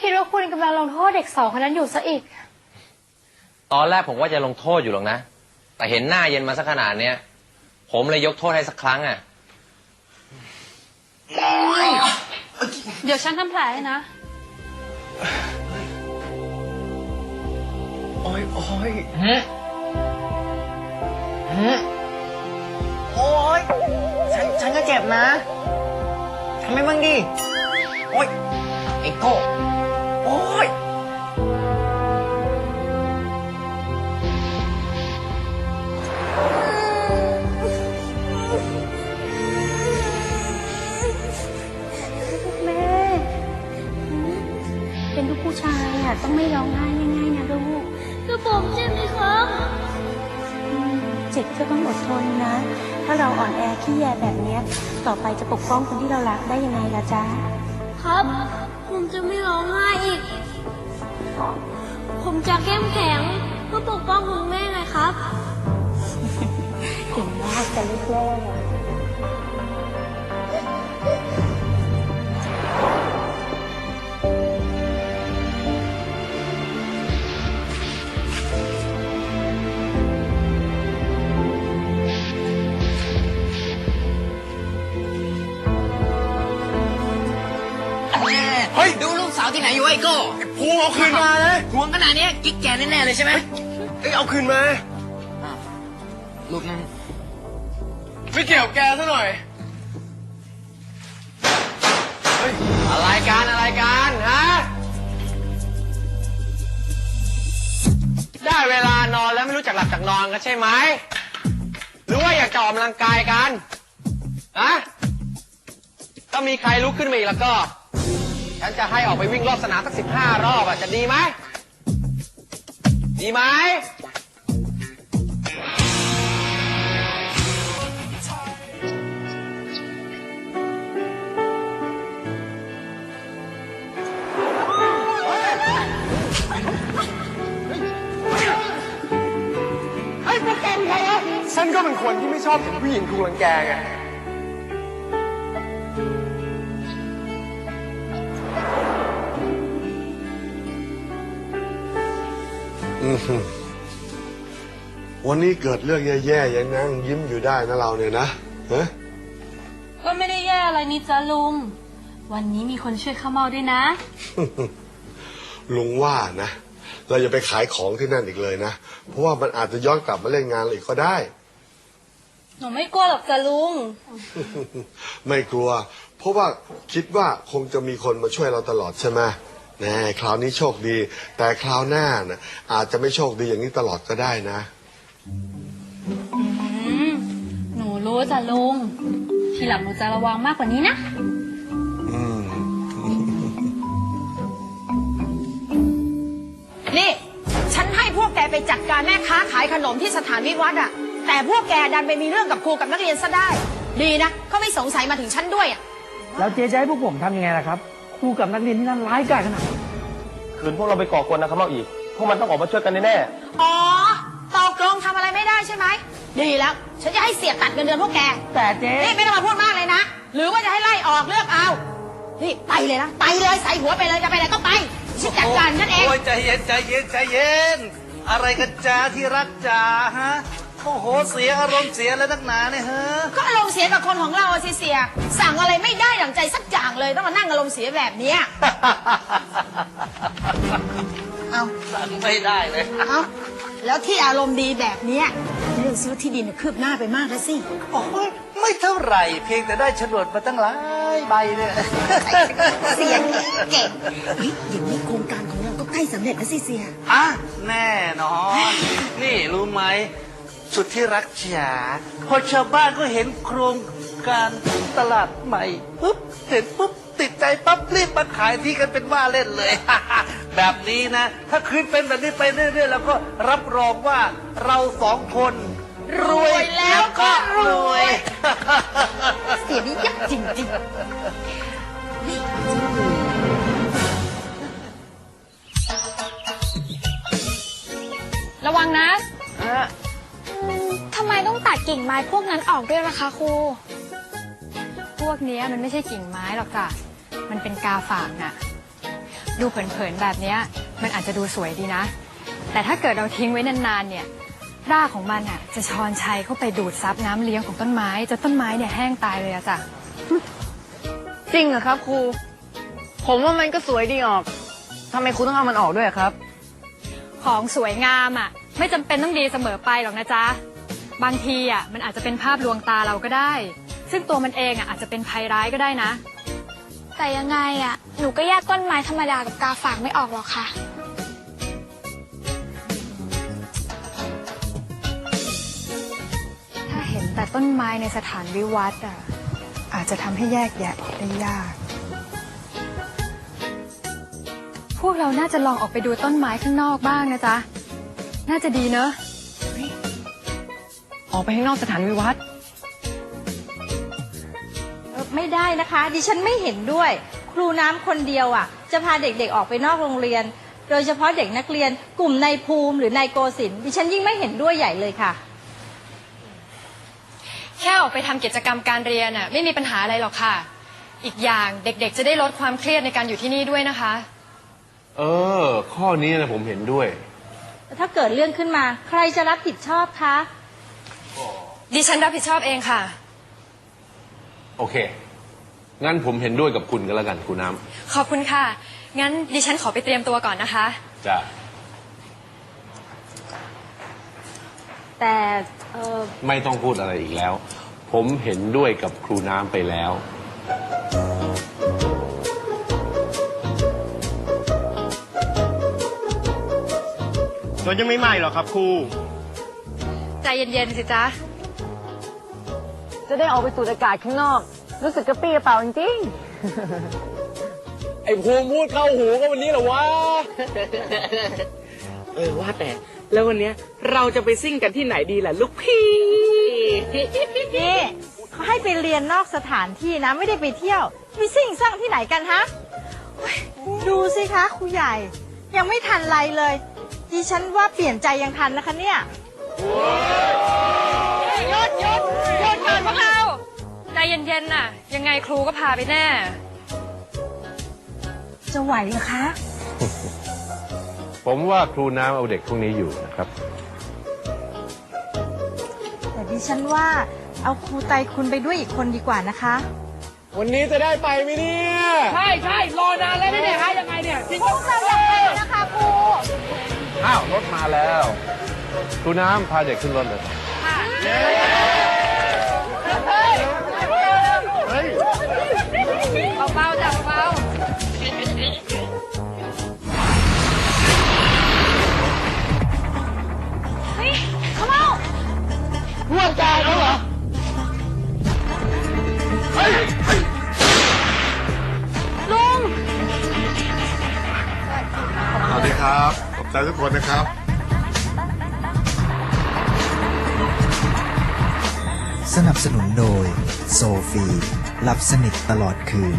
คิดว่าคุณกำลังลงโทษเด็กสองคนนั้นอยู่ซะอีก ตอนแรกผมว่าจะลงโทษอยู่หรอกนะ แต่เห็นหน้าเย็นมาสักขนาดเนี้ย ผมเลยยกโทษให้สักครั้งอะ เดี๋ยวฉันทำแผลให้นะ โอ้ยโอ้ยฮะฮะโอ้ยฉันฉันก็เจ็บนะทำให้บ้างดิ โอ้ยไอ้โก้โอ้ ยแม่ เป็นลูกผู้ชายอะ ต้องไม่ร้องไห้ง่ายๆนะลูกคือผมใช่ไหมครับ อืมเจ็บก็ต้องอดทนนะ ถ้าเราอ่อนแอขี้แยแบบเนี้ย ต่อไปจะปกป้องคนที่เรารักได้ยังไงล่ะจ๊ะ ครับ ผมจะไม่ร้องไห้อีก ผมจะเข้มแข็งเพื่อปกป้องคุณแม่ไงครับ เก่งมากแต่ลูกแม่อ เฮ้ย ดูลูกสาวที่ไหนอยู่ไอ้โก้ภูเอาคืนมานะห่วงขนาดเนี้ยกิ๊กแกแน่ๆเลยใช่ไหมเอ้ยเอาคืนมาลูกนั้นไม่เกี่ยวแกซะหน่อยอะไรกันอะไรกันฮะ ได้เวลานอนแล้วไม่รู้จักหลับจากนอนกันใช่ไหม หรือว่าอยากจะออกกำลังกายกัน ฮะ ถ้ามีใครลุกขึ้นมาอีกแล้วก็ ฉันจะให้ออกไปวิ่งรอบสนามสักสิบห้ารอบอะจะดีไหม ดีไหมไอ้พวกแกเป็นใครวะฉันก็เป็นคนที่ไม่ชอบเห็นผู้หญิงถูกรังแกไง วันนี้เกิดเรื่องแย่ๆยังนั่งยิ้มอยู่ได้นะเราเนี่ยนะฮะก็ไม่ได้แย่อะไรนี่จ้ะลุง วันนี้มีคนช่วยข้าวเมาด้วยนะ ลุงว่านะ เราอย่าไปขายของที่นั่นอีกเลยนะ เพราะว่ามันอาจจะย้อนกลับมาเล่นงานเราอีกก็ได้ หนูไม่กลัวหรอกจ้ะลุง ไม่กลัว เพราะว่าคิดว่าคงจะมีคนมาช่วยเราตลอดใช่ไหม แน่คราวนี้โชคดี แต่คราวหน้านะอาจจะไม่โชคดีอย่างนี้ตลอดก็ได้นะ อืมหนูรู้จ้ะลุง ทีหลังหนูจะระวังมากกว่านี้นะ อืม นี่ ฉันให้พวกแกไปจัดการแม่ค้าขายขนมที่สถานวิวัฒน์อะแต่พวกแกดันไปมีเรื่องกับครูกับนักเรียนซะได้ ดีนะเขาไม่สงสัยมาถึงฉันด้วยอะ แล้วเจ๊จะให้พวกผมทำยังไงล่ะครับ ครูกับนักเรียนที่นั่นร้ายกาจขนาดนั้นคืนพวกเราไปก่อกวนนะครับเราอีก พวกมันต้องออกมาช่วยกันแน่อ๋อตกลงทำอะไรไม่ได้ใช่ไหม ดีแล้ว ฉันจะให้เสียตัดเงินเดือนพวกแก แต่เจ๊นี่ไม่ต้องมาพูดมากเลยนะ หรือว่าจะให้ไล่ออกเลือกเอา นี่ไปเลยนะ ไปเลยใส่หัวไปเลยจะไปไหนก็ไปฉันจัดการฉันเอง โอ้ยใจเย็นใจเย็นใจเย็น อะไรกันจ้าที่รักจ้าฮะ โอ้โหเสียอารมณ์เสียแล้วนักหนาเนี่ยฮะก็อารมณ์เสียกับคนของเราอะสิเสีย สั่งอะไรไม่ได้ดั่งใจสักอย่างเลยต้องมานั่งอารมณ์เสียแบบเนี้ยเอาสั่งไม่ได้เลยเอาแล้วที่อารมณ์ดีแบบเนี้ยเรื่องซื้อที่ดินน่ะคืบหน้าไปมากแล้วสิ โอ้ยไม่เท่าไหร่ เพียงแต่ได้โฉนดมาตั้งหลายใบเนี่ยเสียเก่งเฮ้ยอย่างนี้โครงการของเราก็ใกล้สำเร็จแล้วสิเสีย อะแน่นอน นี่รู้ไหม สุดที่รักจ๋าพอชาวบ้านก็เห็นโครงการตลาดใหม่ปุ๊บเห็นปุ๊บติดใจปั๊บรีบมาขายที่กันเป็นว่าเล่นเลย แบบนี้นะ ถ้าคืนเป็นแบบนี้ไปเรื่อยๆ แล้วก็รับรองว่าเราสองคนรวยแล้วก็รวย เสียนี่ยักษ์จริงๆ กิ่งไม้พวกนั้นออกด้วยล่ะคะครู พวกเนี้ยมันไม่ใช่กิ่งไม้หรอกจ้ะ มันเป็นกาฝากน่ะ ดูเผินๆแบบเนี้ยมันอาจจะดูสวยดีนะ แต่ถ้าเกิดเราทิ้งไว้นานๆเนี่ย รากของมันอะ จะชอนชัยเข้าไปดูดซับน้ำเลี้ยงของต้นไม้จนต้นไม้เนี่ยแห้งตายเลยอะจ้ะ จริงเหรอครับครู ผมว่ามันก็สวยดีออกทำไมครูต้องเอามันออกด้วยอะครับ ของสวยงามอะ ไม่จำเป็นต้องดีเสมอไปหรอกนะจ๊ะ บางทีอะมันอาจจะเป็นภาพลวงตาเราก็ได้ ซึ่งตัวมันเองอะอาจจะเป็นภัยร้ายก็ได้นะ แต่ยังไงอะหนูก็แยกต้นไม้ธรรมดากับกาฝากไม่ออกหรอกค่ะ ถ้าเห็นแต่ต้นไม้ในสถานวิวัฒน์อะอาจจะทำให้แยกแยะได้ยาก พวกเราน่าจะลองออกไปดูต้นไม้ข้างนอกบ้างนะจ๊ะ น่าจะดีเนอะ ออกไปข้างนอกสถานวิวัฒน์เอ่อไม่ได้นะคะ ดิฉันไม่เห็นด้วย ครูน้ำคนเดียวอะ จะพาเด็กๆออกไปนอกโรงเรียน โดยเฉพาะเด็กนักเรียน กลุ่มในายภูมิหรือนายโกศินทร์ดิฉันยิ่งไม่เห็นด้วยใหญ่เลยค่ะ แค่ออกไปทำกิจกรรมการเรียนอะไม่มีปัญหาอะไรหรอกค่ะ อีกอย่างเด็กๆ จะได้ลดความเครียดในการอยู่ที่นี่ด้วยนะคะ เออ ข้อนี้นะผมเห็นด้วย ถ้าเกิดเรื่องขึ้นมา ใครจะรับผิดชอบคะ ดิฉันรับผิดชอบเองค่ะ โอเค งั้นผมเห็นด้วยกับคุณกันแล้วกันคุณน้ขอบคุณค่ะ งั้นดิฉันขอไปเตรียมตัวก่อนนะคะำจ้ะแต่เออไม่ต้องพูดอะไรอีกแล้ว ผมเห็นด้วยกับครูน้ำไปแล้วนนยังไม่ใหม่หรอครับครูใจ เย็นๆสิจ๊ะ จะได้ออกไปสูดอากาศข้างนอก รู้สึกกระปี้กระเป๋าจริงไอ้ภูมิพูดเข้าหูก็วันนี้เหรอวะ เออว่าแต่ แล้ววันเนี้ยเราจะไปซิ่งกันที่ไหนดีล่ะลูกพี่นี่เขาให้ไปเรียนนอกสถานที่นะ ไม่ได้ไปเที่ยวมีสิ่งสร้างที่ไหนกันฮะโอ๊ยดูสิคะครูใหญ่ ยังไม่ทันไรเลยดิฉันว่าเปลี่ยนใจยังทันนะคะเนี่ย หยุดหยุดหยุดก่อนพวกเรา ใจเย็นๆน่ะ ยังไงครูก็พาไปแน่ จะไหวเหรอคะ ผมว่าครูน้ำเอาเด็กพวกนี้อยู่นะครับ แต่ดิฉันว่าเอาครูไตรคุณไปด้วยอีกคนดีกว่านะคะ วันนี้จะได้ไปไหมเนี่ย ใช่ใช่รอนานแล้วไม่ได้ฮะยังไงเนี่ยจริงพวกเราอยากไปนะคะครู อ้าว รถมาแล้ว ครูน้ำพาเด็กขึ้นรถเลยเบาๆจ้ะเบาเฮ้ยเขาเล่าร่วงกายเขาเหรอ ลุง สวัสดีครับ ขอบใจทุกคนนะครับ สนับสนุนโดย โซฟี หลับสนิทตลอดคืน